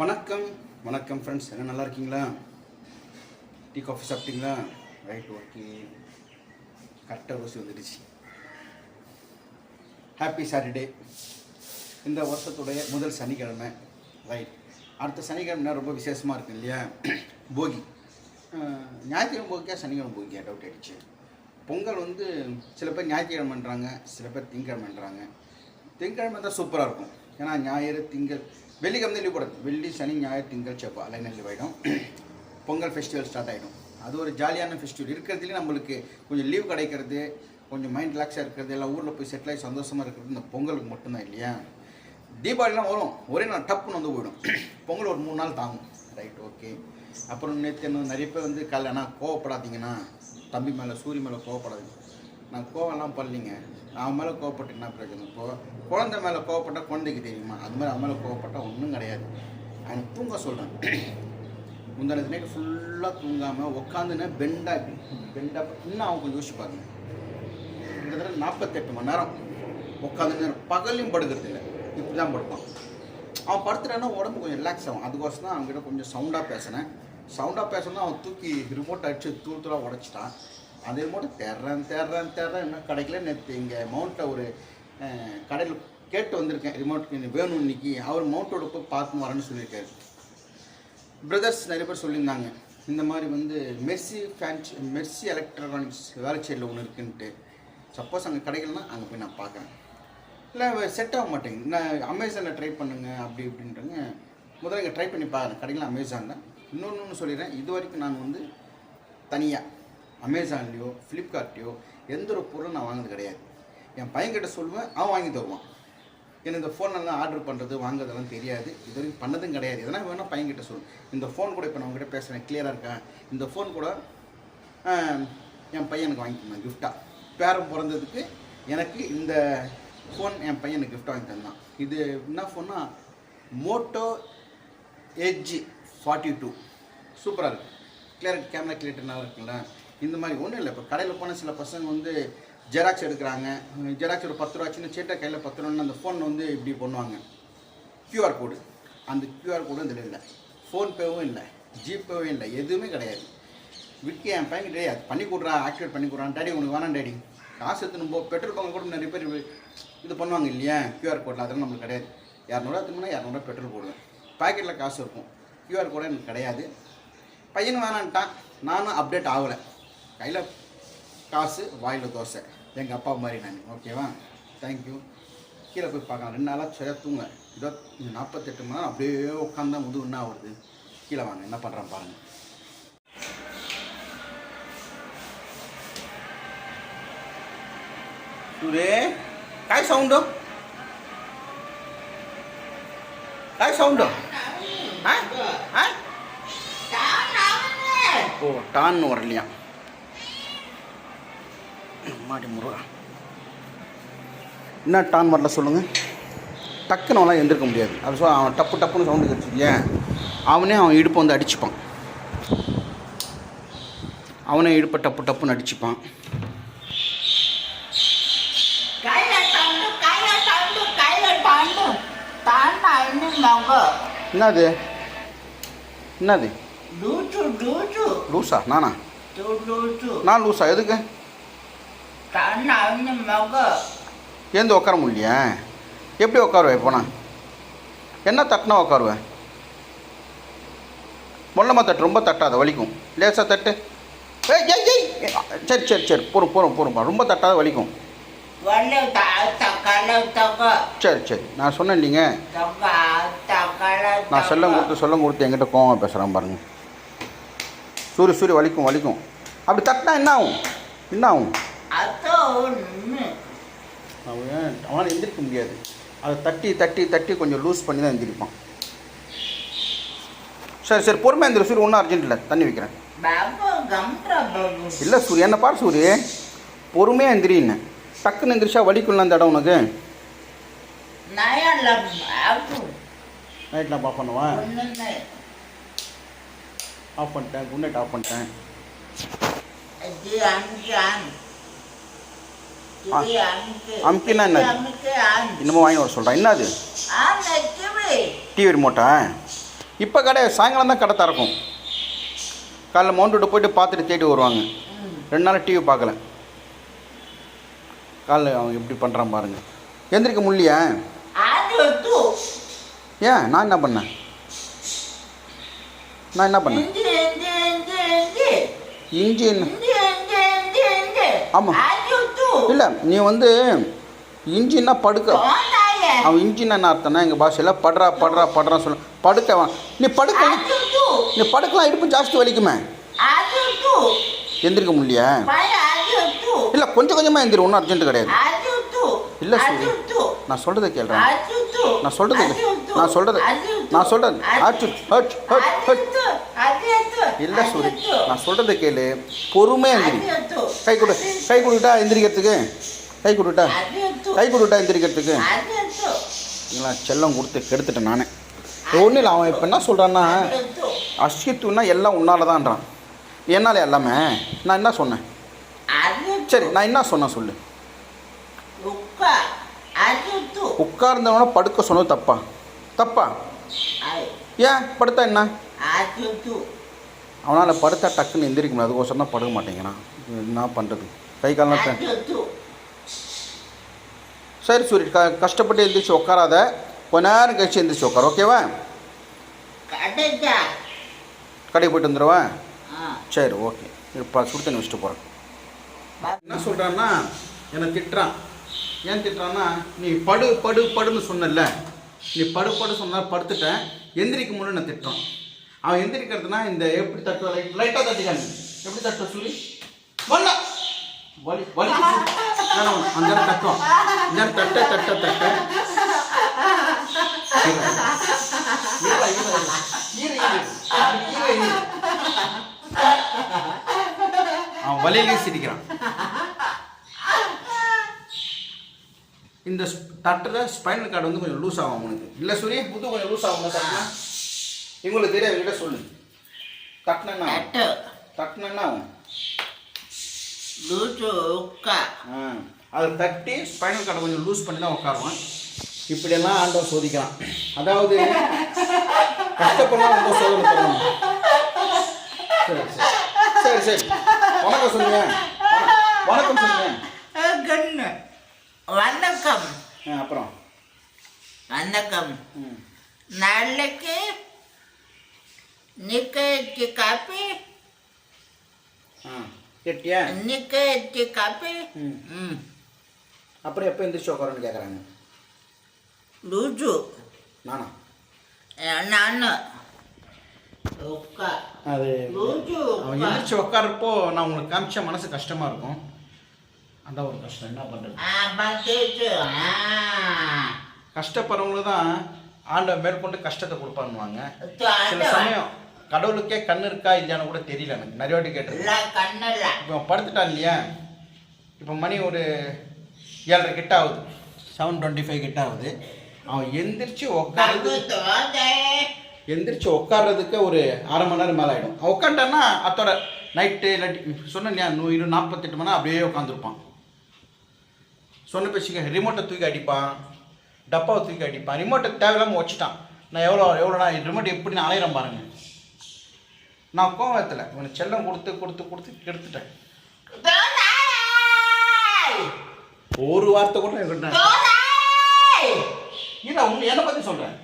வணக்கம். வணக்கம் ஃப்ரெண்ட்ஸ் என்ன நல்லா இருக்கீங்களா? டீ காஃபி சாப்பிட்டீங்களா? ரைட் ஓகே கரெக்டாக ரோசி வந்துடுச்சு. ஹாப்பி சாட்டர்டே இந்த வருஷத்துடைய முதல் சனிக்கிழமை. ரைட் அடுத்த சனிக்கிழமை ரொம்ப விசேஷமாக இருக்கு இல்லையா? போகி. ஞாயிற்றுக்கிழமை போகியா சனிக்கிழமை போகியா டவுட் ஆகிடுச்சு பொங்கல் வந்து சில பேர் ஞாயிற்றுக்கிழமைன்றாங்க சில பேர் திங்கக்கிழமைன்றாங்க. திங்கக்கிழமை தான் சூப்பராக இருக்கும். ஏன்னா ஞாயிறு திங்கள் வெள்ளிக்கிழமை தான் லீவ் போடாது வெள்ளி சனி ஞாயிறு திங்கள் செவ்வாய். அலைன லீவ் ஆகிடும் பொங்கல் ஃபெஸ்டிவல் ஸ்டார்ட் ஆகிடும் அது ஒரு ஜாலியான ஃபெஸ்டிவல் இருக்கிறதுலேயும் நம்மளுக்கு கொஞ்சம் லீவ் கிடைக்கிறது கொஞ்சம் மைண்ட் ரிலாக்ஸாக இருக்கிறது எல்லாம் ஊரில் போய் செட்டில் ஆகி சந்தோஷமாக இருக்கிறது இந்த பொங்கலுக்கு மட்டும்தான் இல்லையா? தீபாவளிலாம் வரும். ஒரே நாள் டப்புன்னு வந்து போயிடும். பொங்கல் ஒரு மூணு நாள் தாங்கும். ரைட் ஓகே அப்புறம் நேற்று என்ன நிறைய பேர் வந்து கல்யாணா கோவப்படாதீங்கண்ணா. தம்பி மேலே சூரிய மேலே கோவப்படாதீங்க. நான் கோவம்லாம் பண்ணலிங்க நான் அவன் மேலே கோவப்பட்டு என்ன பிரச்சனை? இப்போது குழந்தை மேலே கோவப்பட்டால் குழந்தைக்கு தெரியுமா? அது மாதிரி அவன் மேலே கோவப்பட்டால் ஒன்றும் கிடையாது. அவன் தூங்க சொல்கிறேன் முந்தான நைட்டு ஃபுல்லாக தூங்காமல் உட்காந்துன்னு பெண்டா பெண்டா இன்னும் அவங்க கொஞ்சம் யோசிச்சு பாருங்க. தடவை நாற்பத்தெட்டு மணி நேரம் உட்காந்து பகலையும் படுக்கிறது இல்லை. இப்படி தான் படுப்பான். அவன் படுத்துட்டான்னா உடம்பு கொஞ்சம் ரிலாக்ஸ் ஆகும். அதுக்கோசம் தான் அவங்ககிட்ட கொஞ்சம் சவுண்டாக பேசினேன். சவுண்டாக பேசணும் அவன் தூக்கி ரிமோட் அடிச்சு தூள் தூளாக உடச்சிட்டான். அதே போட்டு தேடுறேன் தேடுறேன் தேடுறேன் இன்னும் கிடைக்கல. நேற்று இங்கே மவுண்ட்டில் ஒரு கடையில் கேட்டு வந்திருக்கேன். ரிமோட் வேணும் இன்னைக்கு. அவர் மவுண்டோட போய் பார்த்து வரேன்னு சொல்லியிருக்காரு. பிரதர்ஸ் நிறைய பேர் சொல்லியிருந்தாங்க. இந்த மாதிரி வந்து மெர்சி ஃபேன்ஸ் மெர்சி எலக்ட்ரானிக்ஸ் வேலைச்சேரியில் ஒன்று இருக்குன்ட்டு. சப்போஸ் அங்கே கிடைக்கலன்னா அங்கே போய் நான் பார்க்குறேன். இல்லை செட் ஆக மாட்டேங்குது. நான் அமேசானில் ட்ரை பண்ணுங்கள் அப்படி இப்படின்றங்க. முதல்ல இங்கே ட்ரை பண்ணி பார்க்குறேன் கிடைக்கல அமேசானில் இன்னொன்று ஒன்று சொல்லிடுறேன். இது வரைக்கும் நான் வந்து தனியாக அமேசான்லேயோ ஃப்ளிப்கார்ட்லேயோ எந்த ஒரு பொருளும் நான் வாங்கினது கிடையாது. என் பையன்கிட்ட சொல்லுவேன் அவன் வாங்கி தருவான். எனக்கு இந்த ஃபோனெல்லாம் ஆர்டர் பண்ணுறது வாங்குறதெல்லாம் தெரியாது. இது வரைக்கும் பண்ணதும் கிடையாது. எதனா வேணால் பையன்கிட்ட சொல்லு. இந்த ஃபோன் கூட இப்போ நான் உங்ககிட்ட பேசுகிறேன் கிளியராக இருக்கேன் இந்த ஃபோன் கூட என் பையனுக்கு வாங்கி தந்தான் கிஃப்டாக பேரன் பிறந்ததுக்கு எனக்கு இந்த ஃபோன் என் பையனுக்கு கிஃப்ட் வாங்கி தந்தான். இது என்ன ஃபோன்னா மோட்டோ ஏஜி ஃபார்ட்டி டூ சூப்பராக இருக்குது கிளியர் கேமரா கிளியர் நல்லா இருக்குல்ல? இந்த மாதிரி ஒன்றும் இல்லை. இப்போ கடையில் போன சில பசங்க வந்து ஜெராக்ஸ் எடுக்கிறாங்க. ஜெராக்ஸ் ஒரு பத்து ரூபா சின்ன சேட்டை கையில் பத்து ரூபான்னு அந்த ஃபோன் வந்து இப்படி பண்ணுவாங்க. க்யூஆர் கோடு அந்த க்யூஆர் கோடும் இதில் இல்லை. ஃபோன்பேவும் இல்லை. ஜிபேவும் இல்லை. எதுவுமே கிடையாது. விட்டு என் பையன் டேடி அது பண்ணி கொடுறா ஆக்டிவேட் பண்ணி கொடுறான். டேடி உனக்கு வேணாம் டேடி காசு எடுத்துன்னு போ. பெட்ரோல் பங்கு கூட நிறைய பேர் இது பண்ணுவாங்க இல்லையா? க்யூஆர் கோடில் அதெல்லாம் நம்மளுக்கு கிடையாது. இரநூறுவா திரும்பினா இரநூறுவா பெட்ரோல் போடுவேன். பாக்கெட்டில் காசு இருக்கும். க்யூஆர் கோடு எனக்கு கிடையாது. பையனும் வேணான்ட்டான். நானும் அப்டேட் ஆகலை. கையில் காசு வாயில் தோசை எங்கள் அப்பா மாதிரி நான் ஓகேவா தேங்க்யூ கீழே போய் பார்க்கலாம் ரெண்டு நாளாக சரியாக தூங்க இதோ நாற்பத்தெட்டு மணி நேரம் அப்படியே உட்காந்தா முதுகு என்ன ஆகுது கீழே வாங்க என்ன பண்ணுறான் பாருங்க सुरे काय साऊंड काय साऊंड हा हा ஓ டான்னு வரலையா மாடி முருகா என்ன டான் வரல சொல்லுங்கள் டக்குன்னு அவனால் எந்திருக்க முடியாது. அது சொல் அவன் டப்பு டப்புன்னு சவுண்டு கடிச்சு ஏன் அவனே அவன் இடுப்பை வந்து அடிச்சுப்பான். அவனே இடுப்பை டப்பு டப்புன்னு அடிச்சுப்பான். என்னது? என்னது? லூஸா நானா? நான் லூஸா எதுக்கு? ஏந்து உட்கார முடியலையா? எப்படி உட்காருவேன் இப்போ நான் என்ன தட்டினா உட்காருவேன் மொல்லமாக தட்டு ரொம்ப தட்டாத வலிக்கும். லேசாக தட்டு. ஏய் ஏய் ஏய்! சரி சரி சரி. போகிறோம் போகிறோம் போகிறோம் ரொம்ப தட்டாத வலிக்கும். சரி சரி. நான் சொன்னேன் இல்லைங்க. நான் செல்லம் கொடுத்து செல்லம் கொடுத்து என்கிட்ட கோவம் பேசுகிறேன் பாருங்க. சூரிய சூரிய வலிக்கும் வலிக்கும். அப்படி தட்டினா என்ன ஆகும்? என்ன ஆகும்? அவன் அவனால் எந்திரிக்க முடியாது. அதை தட்டி தட்டி தட்டி கொஞ்சம் லூஸ் பண்ணி தான் எந்திரிப்பான். சரி சரி பொறுமையாக எந்திரி சூரிய ஒன்றும் அர்ஜென்ட் இல்லை. தண்ணி வைக்கிறேன். இல்லை சூரிய என்ன பாரு சூரிய. பொறுமையாக எந்திரின்னு டக்குன்னு எந்திரிச்சா வலிக்குள்ள அந்த இடம் உனக்கு? nãy là áo chú night நான் ஆஃப் பண்ணுவேன் ஆஃப் பண்ணிட்டேன் குட் நைட் ஆஃப் பண்ணிட்டேன். Cái ăn இன்னமும் வாங்கி வர சொல்கிறேன் chứ gì டிவி ரிமோட்டா இப்போ கடை சாயங்காலம் தான் கடை திறக்கும். காலைல மவுண்ட் ரோடு போயிட்டு பார்த்துட்டு தேடி வருவாங்க. ரெண்டு நாள் டிவி பார்க்கல. காலைல அவன் எப்படி பண்ணுறான் பாருங்க. எந்திரிக்க முடியலையா? அது ஏன்? நான் என்ன பண்ணேன்? நான் என்ன பண்ணேன்? இஞ்சி என்ன? இஞ்சி இல்லை நீ வந்து இஞ்சின்னா படுக்க. அவன் இன்ஜின் என்ன அர்த்தம்னா எங்கள் பாஷையில் படுறா படுறா படுறான்னு சொல்ல. படுக்க. நீ படுக்க நீ படுக்கலாம் இடுப்பு ஜாஸ்தி வலிக்குமே. எந்திரிக்க தூ இல்லை கொஞ்சம் கொஞ்சமாக எந்திரி ஒன்றும் அர்ஜென்ட் கிடையாது. இல்ல, நான் சொல்கிறத கேள்றேன். நான் சொல்கிறது. நான் சொல்கிறது. நான் சொல்கிறது அது ஆச்சு ஹட் தூ. இல்லை சூரி. நான் சொல்கிறத கேளு பொறுமையாக எந்திரி. கை கொடு கை கொடுட்டா எந்திரிக்கிறதுக்கு கை கொடுட்டா. கை கொடுட்டா எந்திரிக்கிறதுக்கு. இல்லைங்களா செல்லம் கொடுத்து கெடுத்துட்டேன் நானே ஒன்றும் இல்லை அவன் இப்போ என்ன சொல்கிறான்னா. அஸ்கித்துன்னா எல்லாம் உன்னால தான்றான் என்னால எல்லாமே நான் என்ன சொன்னேன். சரி நான் என்ன சொன்னேன் சொல்லு. உட்கார்ந்தவன படுக்க சொன்னது தப்பா தப்பா. ஏன் படுத்தா என்ன? அவனால் படுத்தா டக்குன்னு எந்திரிக்க முடியாது. அதுக்கோசரம் தான் படுக்க மாட்டேங்கிறான். என்ன பண்ணுறது கை காலெலாம் சரி சூரிய க கஷ்டப்பட்டு எந்திரிச்சு உட்காராத கொஞ்ச நேரம் கழிச்சு எந்திரிச்சு உட்கார ஓகேவா? கடைக்கு போயிட்டு வந்துடுவேன் ஆ. சரி ஓகே. இப்போ சுடு தண்ணி வச்சுட்டு போகிறேன் என்ன சொல்கிறான்னா என்னை திட்டுறான். ஏன் திட்டுறான்னா நீ படு படு படுன்னு சொன்னல நீ படு படு சொன்னா படுத்துட்டேன் எந்திரிக்க முடியும் நான் திட்டுறான். அவன் எந்திரிக்கிறதுனா இந்த எப்படி தட்டுவ லைட் லைட்டாக தட்டிக்காங்க எப்படி தட்டுவ சொல்லி? வல்ல! வலி வலி அந்த நேரம் தட்டும் இந்த நேரம் தட்ட தட்ட தட்ட. அவன் வலையிலே சிரிக்கிறான். தட்டில் ஸ்பைனல் கார்டு வந்து கொஞ்சம் லூஸ் ஆகும் அவனுக்கு. இல்லை சூரிய புது கொஞ்சம் லூஸ் ஆகும் தட்டினா? இவங்களுக்கு தெரியாது கிட்ட சொல்லு. தட்டினா தட்டு. தட்டினா ஆகும் அதை தட்டி ஸ்பைனல் கார்டை கொஞ்சம் லூஸ் பண்ணி தான் உட்காருவான். இப்படியெல்லாம் ஆண்டவன் சோதிக்கிறான். அதாவது கஷ்டப்படலாம் ரொம்ப சோதனை தரணும் சரி சரி. சரி சரி. வணக்கம் சொல்லுங்க. வணக்கம் சொல்லுங்க. வணக்கம். அப்புறம்? வணக்கம். நாளைக்கு நிக்கி காப்பி. கேட்டியா? நிக்கி காப்பி. ம். அப்புறம் எப்போ எந்திரிச்சு உட்காரன்னு கேட்குறாங்க லூசு. நானா? நான். அது லூசு அவன் எந்திரிச்சு உட்காரப்போ நான் உங்களுக்கு காமிச்ச மனசு கஷ்டமாக இருக்கும். அதான் ஒரு கஷ்டம். என்ன பண்ணுறது கஷ்டப்படுறவங்களுக்கு தான் ஆண்டவன் மேற்கொண்டு கஷ்டத்தை கொடுப்பான்னுவாங்க. சில சமயம் கடவுளுக்கே கண் இருக்கா இல்லையான்னு கூட தெரியல எனக்கு. நிறைய வாட்டி கேட்டிருக்கேன். இப்போ அவன் படுத்துட்டான் இல்லையா? இப்போ மணி ஒரு ஏழரை கிட்ட ஆகுது. செவன் டுவெண்ட்டி ஃபைவ் கிட்ட ஆகுது. அவன் எந்திரிச்சு தோதை எந்திரிச்சு உட்கார்றதுக்கு ஒரு அரை மணி நேரம் மேலே ஆகிடும் அவன் உட்காந்துட்டான்னா அத்தோட நைட்டு இல்லாட்டி சொன்னேன் இரு நாற்பத்தெட்டு மணி அப்படியே உட்காந்துருப்பான் சொன்ன பேச்சுக்க ரிமோட்டை தூக்கி அடிப்பான் டப்பாவை தூக்கி அடிப்பான். ரிமோட்டை தேவையில்லாமல் வச்சுட்டான் நான் எவ்வளோ எவ்வளோ நான் ரிமோட் எப்படி நான் அலையிறேன் பாருங்க. நான் கோவத்தில் இவனுக்கு செல்லம் கொடுத்து கொடுத்து கொடுத்து கெடுத்துட்டேன். தோதை ஒரு வார்த்தை கூட இல்லை உங்க என்னை பற்றி சொல்கிறேன்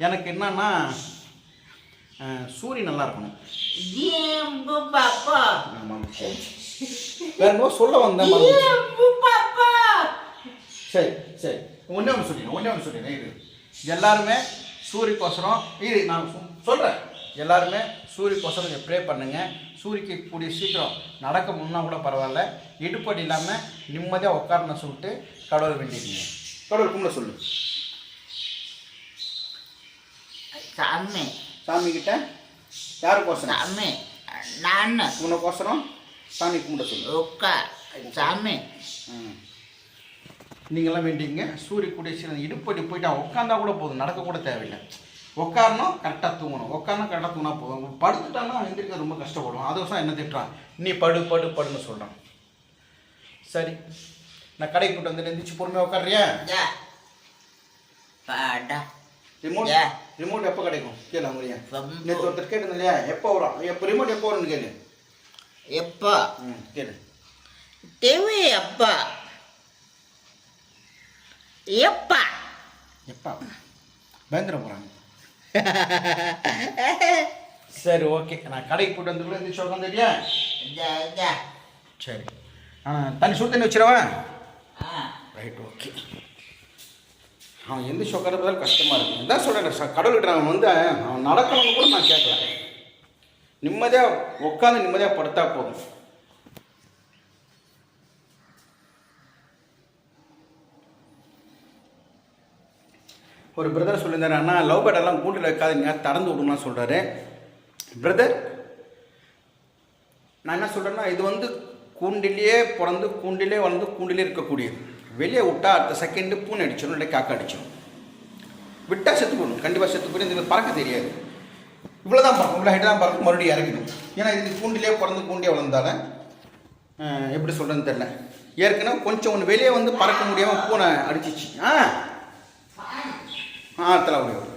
எனக்கு என்னன்னா அஹ், சூரி நல்லா இருக்கணும். வேற சொல்ல வந்தேன் சரி சரி. ஒன்றே ஒன்று சொல்லிடுறேன் ஒன்றே ஒன்று சொல்லிடுறேன் இது எல்லாருமே சூரியக்கோசரம் இது நான் சொல்கிறேன் எல்லாருமே சூரியக்கோசரம் கொஞ்சம் ப்ரே பண்ணுங்க. சூரியக்கு கூடிய சீக்கிரம் நடக்க முன்னா கூட பரவாயில்ல. இடுப்படி இல்லாமல் நிம்மதியாக உட்காரணும் சொல்லிட்டு கடவுளை வேண்டியிருக்கீங்க கடவுள் கும்பிட சொல்லு. சாமி. சாமி கிட்ட யாருக்கோசரம் சாமி நான். உனக்கோசரம் சாமி கும்பிட சொல்லு. உக்கா சாமி. ம். நீங்களாம் வேண்டிங்க சூரிய கூடிய சீக்கிரம் இடுப்படி போயிட்டு உட்காந்தா கூட போதும் நடக்க கூட தேவையில்லை. உட்காரணும் கரெக்டாக தூங்கணும். உட்காரணும் கரெக்டாக தூங்கினா போதும். படுத்துட்டானா எந்திரிக்க ரொம்ப கஷ்டப்படுவோம். அதுக்கோசரம் என்ன திட்டுறான்? நீ படு படு படுன்னு சொல்கிறான் சரி நான் கடைக்கு போட்டு வந்து எந்திரிச்சு பொறுமையாக உட்காடுறியா ரிமோட். ரிமோட் எப்போ கிடைக்கும்? கேளு அவங்களையா. நேற்று ஒருத்தர் கேட்டு இல்லையா எப்போ வரும்? எப்போ ரிமோட் எப்போ வரும்னு கேளு. எப்ப? ம் கேளு. டிவி எப்ப எப்ப? எப்போ? பயந்துட போகிறாங்க சரி ஓகே. நான் கடைக்கு போட்டு வந்து கூட இந்த இந்த இந்த. சரி. தண்ணி சுடு தண்ணி வச்சிடவா? ஆ. ரைட் ஓகே அவன் எந்த ஷோக்கார பார்த்தாலும் கஷ்டமாக இருக்கும் இதான் சொல்கிறேன் கடவுள்கிட்ட அவன் வந்து அவன் நடக்கணும்னு கூட நான் கேட்கல. நிம்மதியாக உட்காந்து நிம்மதியாக படுத்தா போதும். ஒரு பிரதர் சொல்லியிருந்தாரு அண்ணா லவ் பேர்டெல்லாம் கூண்டில் வைக்காதீங்க திறந்து விடுங்கன்னு சொல்கிறாரு பிரதர் நான் என்ன சொல்கிறேன்னா இது வந்து கூண்டிலேயே பிறந்து கூண்டிலே வளர்ந்து கூண்டிலே இருக்கக்கூடியது. வெளியே விட்டா அடுத்த செகண்டு பூனை அடிச்சிடும் இல்லை காக்கா அடிச்சிடும். விட்டால் செத்து போடணும் கண்டிப்பாக செத்து போயிடும் இதுக்கு பறக்க தெரியாது. இவ்வளோ தான் பறக்கும் இவ்வளோ ஹைட்டு தான் பறக்கும் மறுபடியும் இறங்கிடும் ஏன்னா இது கூண்டிலே பிறந்து கூண்டியே வளர்ந்தால எப்படி சொல்கிறதுன்னு தெரில ஏற்கனவே கொஞ்சம் ஒன்று வெளியே வந்து பறக்க முடியாமல் பூனை அடிச்சிச்சு. ஆ ஆ தலை ஒரே ஒரு.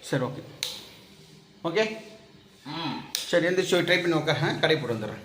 சரி ஓகே ஓகே ம். சரி எந்திரிச்சு ட்ரை பண்ணி உட்கார. கடை போட்டு வந்துடுறேன்.